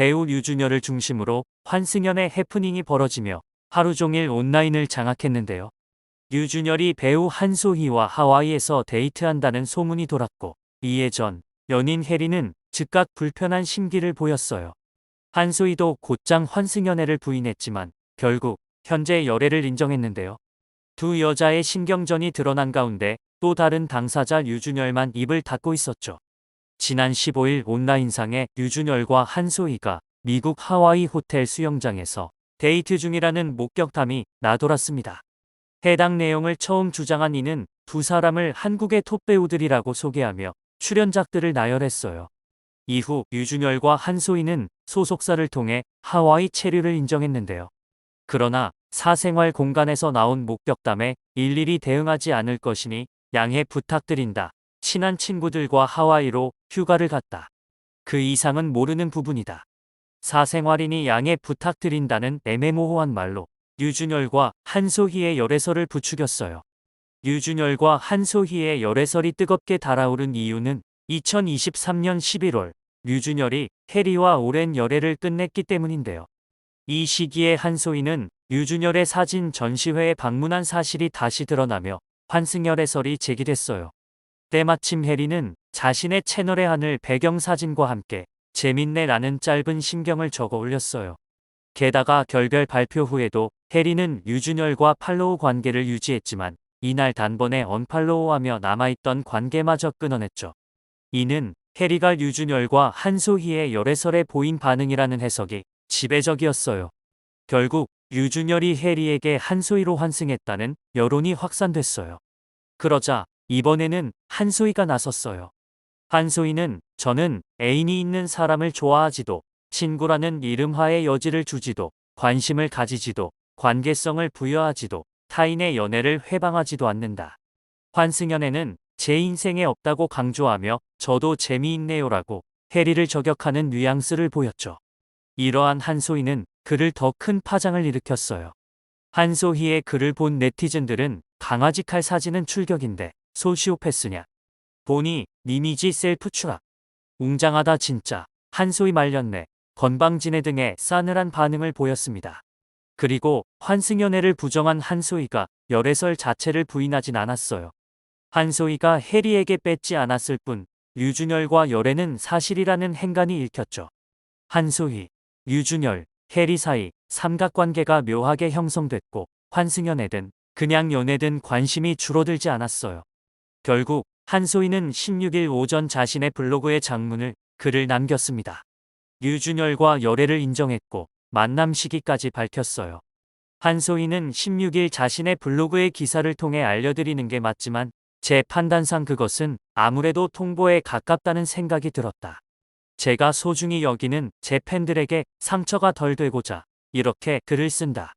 배우 류준열을 중심으로 환승연의 해프닝이 벌어지며 하루 종일 온라인을 장악했는데요. 류준열이 배우 한소희와 하와이에서 데이트한다는 소문이 돌았고 이에 전 연인 해리는 즉각 불편한 심기를 보였어요. 한소희도 곧장 환승연애를 부인했지만 결국 현재 열애를 인정했는데요. 두 여자의 신경전이 드러난 가운데 또 다른 당사자 류준열만 입을 닫고 있었죠. 지난 15일 온라인상에 류준열과 한소희가 미국 하와이 호텔 수영장에서 데이트 중이라는 목격담이 나돌았습니다. 해당 내용을 처음 주장한 이는 두 사람을 한국의 톱배우들이라고 소개하며 출연작들을 나열했어요. 이후 류준열과 한소희는 소속사를 통해 하와이 체류를 인정했는데요. 그러나 사생활 공간에서 나온 목격담에 일일이 대응하지 않을 것이니 양해 부탁드린다. 친한 친구들과 하와이로 휴가를 갔다. 그 이상은 모르는 부분이다. 사생활이니 양해 부탁드린다는 애매모호한 말로 류준열과 한소희의 열애설을 부추겼어요. 류준열과 한소희의 열애설이 뜨겁게 달아오른 이유는 2023년 11월 류준열이 해리와 오랜 열애를 끝냈기 때문인데요. 이 시기에 한소희는 류준열의 사진 전시회에 방문한 사실이 다시 드러나며 환승열애설이 제기됐어요. 때마침 해리는 자신의 채널에 하늘 배경사진과 함께 재밌네 라는 짧은 심경을 적어 올렸어요. 게다가 결별 발표 후에도 해리는 류준열과 팔로우 관계를 유지했지만 이날 단번에 언팔로우하며 남아있던 관계마저 끊어냈죠. 이는 해리가 류준열과 한소희의 열애설에 보인 반응이라는 해석이 지배적이었어요. 결국 류준열이 해리에게 한소희로 환승했다는 여론이 확산됐어요. 그러자 이번에는 한소희가 나섰어요. 한소희는 저는 애인이 있는 사람을 좋아하지도 친구라는 이름하에 여지를 주지도 관심을 가지지도 관계성을 부여하지도 타인의 연애를 회방하지도 않는다. 환승연애는 제 인생에 없다고 강조하며 저도 재미있네요라고 해리를 저격하는 뉘앙스를 보였죠. 이러한 한소희는 그를 더 큰 파장을 일으켰어요. 한소희의 글을 본 네티즌들은 강아지 칼 사진은 출격인데 소시오패스냐. 보니 이미지 셀프 추락. 웅장하다 진짜. 한소희 말렸네. 건방지네 등의 싸늘한 반응을 보였습니다. 그리고 환승연애를 부정한 한소희가 열애설 자체를 부인하진 않았어요. 한소희가 해리에게 뺏지 않았을 뿐 류준열과 열애는 사실이라는 행간이 읽혔죠. 한소희, 류준열, 해리 사이 삼각관계가 묘하게 형성됐고 환승연애든 그냥 연애든 관심이 줄어들지 않았어요. 결국 한소희는 16일 오전 자신의 블로그에 장문을 글을 남겼습니다. 류준열과 열애를 인정했고 만남 시기까지 밝혔어요. 한소희는 16일 자신의 블로그의 기사를 통해 알려드리는 게 맞지만 제 판단상 그것은 아무래도 통보에 가깝다는 생각이 들었다. 제가 소중히 여기는 제 팬들에게 상처가 덜 되고자 이렇게 글을 쓴다.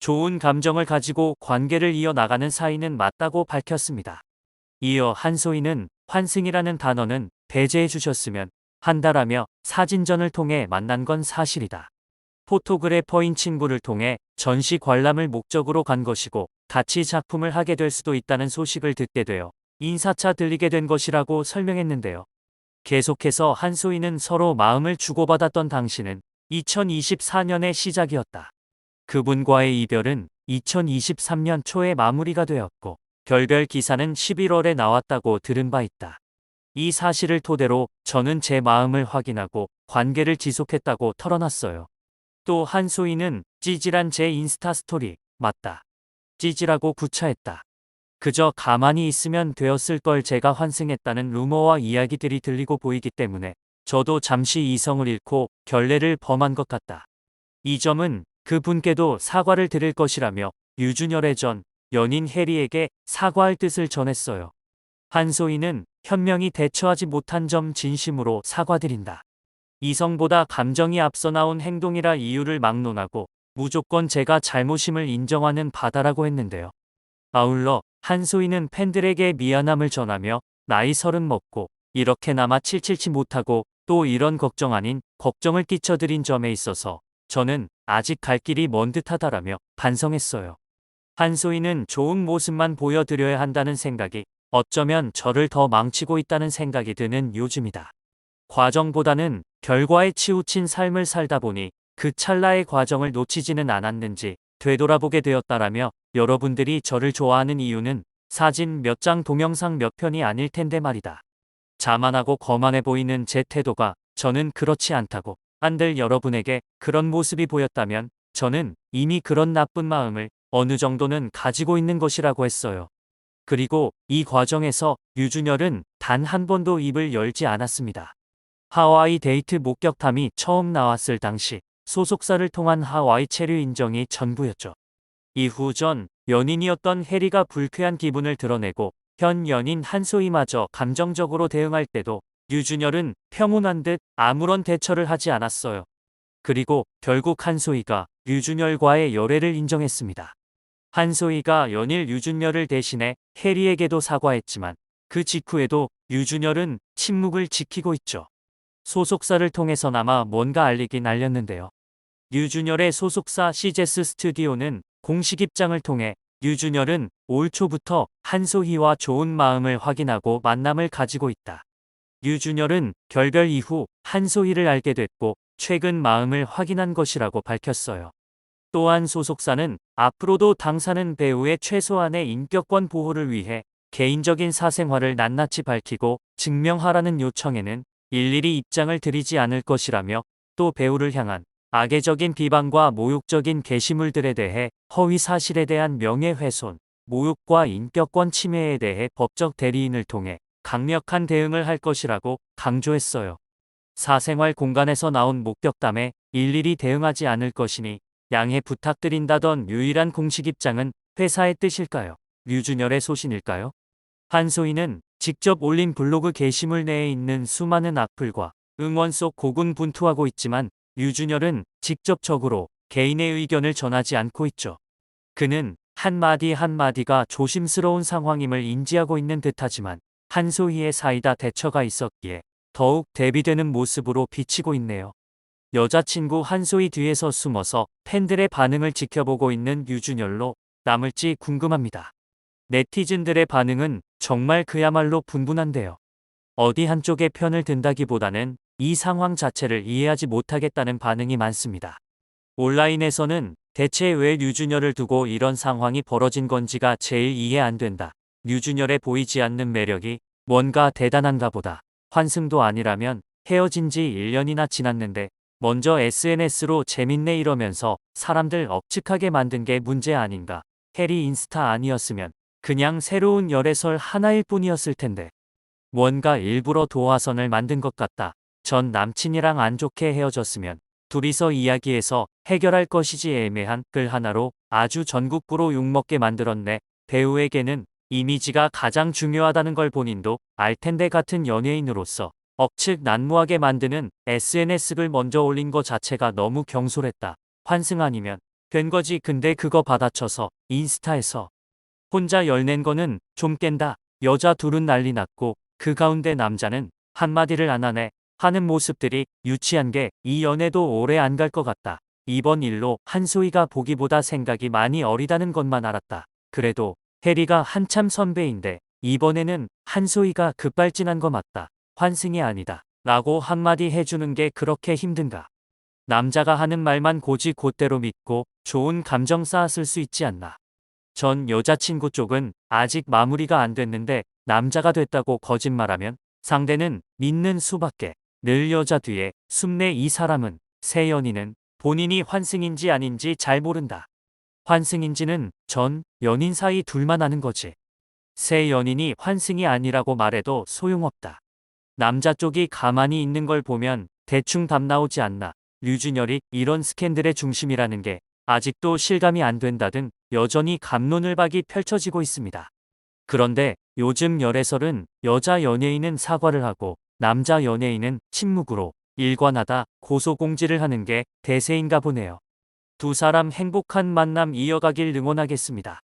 좋은 감정을 가지고 관계를 이어나가는 사이는 맞다고 밝혔습니다. 이어 한소희는 환승이라는 단어는 배제해 주셨으면 한다라며 사진전을 통해 만난 건 사실이다. 포토그래퍼인 친구를 통해 전시 관람을 목적으로 간 것이고 같이 작품을 하게 될 수도 있다는 소식을 듣게 되어 인사차 들리게 된 것이라고 설명했는데요. 계속해서 한소희는 서로 마음을 주고받았던 당시는 2024년의 시작이었다. 그분과의 이별은 2023년 초에 마무리가 되었고 결별 기사는 11월에 나왔다고 들은 바 있다. 이 사실을 토대로 저는 제 마음을 확인하고 관계를 지속했다고 털어놨어요. 또 한소희는 찌질한 제 인스타 스토리 맞다. 찌질하고 구차했다. 그저 가만히 있으면 되었을 걸 제가 환승했다는 루머와 이야기들이 들리고 보이기 때문에 저도 잠시 이성을 잃고 결례를 범한 것 같다. 이 점은 그 분께도 사과를 드릴 것이라며 유준열의 전 연인 해리에게 사과할 뜻을 전했어요. 한소희는 현명히 대처하지 못한 점 진심으로 사과드린다. 이성보다 감정이 앞서 나온 행동이라 이유를 막론하고 무조건 제가 잘못임을 인정하는 바다라고 했는데요. 아울러 한소희는 팬들에게 미안함을 전하며 나이 서른 먹고 이렇게나마 칠칠치 못하고 또 이런 걱정 아닌 걱정을 끼쳐드린 점에 있어서 저는 아직 갈 길이 먼 듯하다라며 반성했어요. 한소희는 좋은 모습만 보여드려야 한다는 생각이 어쩌면 저를 더 망치고 있다는 생각이 드는 요즘이다. 과정보다는 결과에 치우친 삶을 살다 보니 그 찰나의 과정을 놓치지는 않았는지 되돌아보게 되었다라며 여러분들이 저를 좋아하는 이유는 사진 몇 장 동영상 몇 편이 아닐 텐데 말이다. 자만하고 거만해 보이는 제 태도가 저는 그렇지 않다고 한들 여러분에게 그런 모습이 보였다면 저는 이미 그런 나쁜 마음을 어느 정도는 가지고 있는 것이라고 했어요. 그리고 이 과정에서 유준열은 단 한 번도 입을 열지 않았습니다. 하와이 데이트 목격담이 처음 나왔을 당시 소속사를 통한 하와이 체류 인정이 전부였죠. 이후 전 연인이었던 해리가 불쾌한 기분을 드러내고 현 연인 한소희마저 감정적으로 대응할 때도 유준열은 평온한 듯 아무런 대처를 하지 않았어요. 그리고 결국 한소희가 유준열과의 열애를 인정했습니다. 한소희가 연일 유준열을 대신해 해리에게도 사과했지만 그 직후에도 유준열은 침묵을 지키고 있죠. 소속사를 통해서나마 뭔가 알리긴 알렸는데요. 유준열의 소속사 시제스 스튜디오는 공식 입장을 통해 유준열은 올 초부터 한소희와 좋은 마음을 확인하고 만남을 가지고 있다. 유준열은 결별 이후 한소희를 알게 됐고 최근 마음을 확인한 것이라고 밝혔어요. 또한 소속사는 앞으로도 당사는 배우의 최소한의 인격권 보호를 위해 개인적인 사생활을 낱낱이 밝히고 증명하라는 요청에는 일일이 입장을 드리지 않을 것이라며 또 배우를 향한 악의적인 비방과 모욕적인 게시물들에 대해 허위 사실에 대한 명예훼손, 모욕과 인격권 침해에 대해 법적 대리인을 통해 강력한 대응을 할 것이라고 강조했어요. 사생활 공간에서 나온 목격담에 일일이 대응하지 않을 것이니 양해 부탁드린다던 유일한 공식 입장은 회사의 뜻일까요? 류준열의 소신일까요? 한소희는 직접 올린 블로그 게시물 내에 있는 수많은 악플과 응원 속 고군분투하고 있지만 류준열은 직접적으로 개인의 의견을 전하지 않고 있죠. 그는 한마디 한마디가 조심스러운 상황임을 인지하고 있는 듯하지만 한소희의 사이다 대처가 있었기에 더욱 대비되는 모습으로 비치고 있네요. 여자친구 한소희 뒤에서 숨어서 팬들의 반응을 지켜보고 있는 유준열로 남을지 궁금합니다. 네티즌들의 반응은 정말 그야말로 분분한데요. 어디 한쪽의 편을 든다기보다는 이 상황 자체를 이해하지 못하겠다는 반응이 많습니다. 온라인에서는 대체 왜 류준열을 두고 이런 상황이 벌어진 건지가 제일 이해 안 된다. 류준열의 보이지 않는 매력이 뭔가 대단한가 보다. 환승도 아니라면 헤어진 지 1년이나 지났는데 먼저 SNS로 재밌네 이러면서 사람들 억측하게 만든 게 문제 아닌가. 해리 인스타 아니었으면 그냥 새로운 열애설 하나일 뿐이었을 텐데. 뭔가 일부러 도화선을 만든 것 같다. 전 남친이랑 안 좋게 헤어졌으면 둘이서 이야기해서 해결할 것이지 애매한 글 하나로 아주 전국구로 욕먹게 만들었네. 배우에게는 이미지가 가장 중요하다는 걸 본인도 알 텐데 같은 연예인으로서 억측 난무하게 만드는 SNS 글 먼저 올린 거 자체가 너무 경솔했다. 환승 아니면 된 거지 근데 그거 받아쳐서 인스타에서 혼자 열낸 거는 좀 깬다. 여자 둘은 난리 났고 그 가운데 남자는 한마디를 안 하네. 하는 모습들이 유치한 게 이 연애도 오래 안 갈 것 같다. 이번 일로 한소희가 보기보다 생각이 많이 어리다는 것만 알았다. 그래도 해리가 한참 선배인데 이번에는 한소희가 급발진한 거 맞다. 환승이 아니다. 라고 한마디 해주는 게 그렇게 힘든가. 남자가 하는 말만 고지 곧대로 믿고 좋은 감정 쌓았을 수 있지 않나. 전 여자친구 쪽은 아직 마무리가 안 됐는데 남자가 됐다고 거짓말하면 상대는 믿는 수밖에. 늘 여자 뒤에 숨내 이 사람은 새 연인은 본인이 환승인지 아닌지 잘 모른다. 환승인지는 전 연인 사이 둘만 아는 거지. 새 연인이 환승이 아니라고 말해도 소용없다. 남자 쪽이 가만히 있는 걸 보면 대충 답 나오지 않나. 류준열이 이런 스캔들의 중심이라는 게 아직도 실감이 안 된다든 여전히 감론을박이 펼쳐지고 있습니다. 그런데 요즘 열애설은 여자 연예인은 사과를 하고 남자 연예인은 침묵으로 일관하다 고소공지를 하는 게 대세인가 보네요. 두 사람 행복한 만남 이어가길 응원하겠습니다.